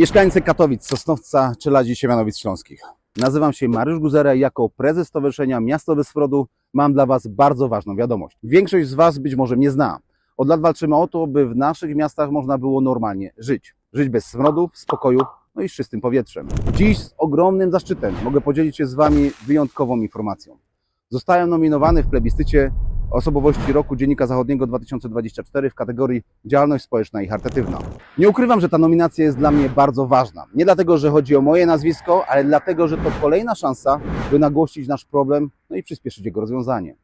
Mieszkańcy Katowic, Sosnowca, Czeladzi, Siemianowic Śląskich. Nazywam się Mariusz Guzera jako prezes Stowarzyszenia Miasto Bez mam dla Was bardzo ważną wiadomość. Większość z Was być może mnie zna. Od lat walczymy o to, by w naszych miastach można było normalnie żyć. Żyć bez smrodu, w spokoju, no i z czystym powietrzem. Dziś z ogromnym zaszczytem mogę podzielić się z Wami wyjątkową informacją. Zostałem nominowany w plebiscycie osobowości roku Dziennika Zachodniego 2024 w kategorii Działalność Społeczna i Charytatywna. Nie ukrywam, że ta nominacja jest dla mnie bardzo ważna. Nie dlatego, że chodzi o moje nazwisko, ale dlatego, że to kolejna szansa, by nagłościć nasz problem, no i przyspieszyć jego rozwiązanie.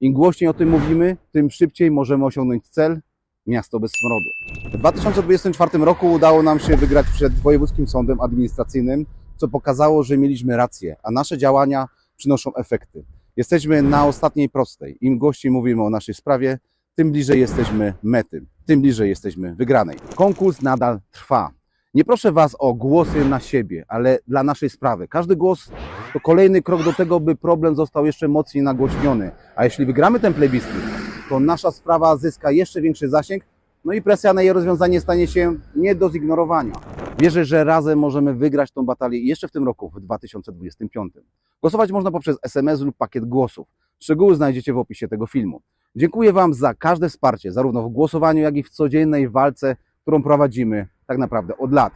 Im głośniej o tym mówimy, tym szybciej możemy osiągnąć cel miasto bez smrodu. W 2024 roku udało nam się wygrać przed Wojewódzkim Sądem Administracyjnym, co pokazało, że mieliśmy rację, a nasze działania przynoszą efekty. Jesteśmy na ostatniej prostej. Im głośniej mówimy o naszej sprawie, tym bliżej jesteśmy mety, tym bliżej jesteśmy wygranej. Konkurs nadal trwa. Nie proszę Was o głosy na siebie, ale dla naszej sprawy. Każdy głos to kolejny krok do tego, by problem został jeszcze mocniej nagłośniony. A jeśli wygramy ten plebiscyt, to nasza sprawa zyska jeszcze większy zasięg, no i presja na jej rozwiązanie stanie się nie do zignorowania. Wierzę, że razem możemy wygrać tą batalię jeszcze w tym roku, w 2025. Głosować można poprzez SMS lub pakiet głosów. Szczegóły znajdziecie w opisie tego filmu. Dziękuję Wam za każde wsparcie, zarówno w głosowaniu, jak i w codziennej walce, którą prowadzimy tak naprawdę od lat.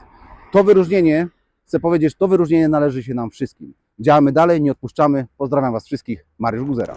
To wyróżnienie, chcę powiedzieć, to wyróżnienie należy się nam wszystkim. Działamy dalej, nie odpuszczamy. Pozdrawiam Was wszystkich, Mariusz Guzera.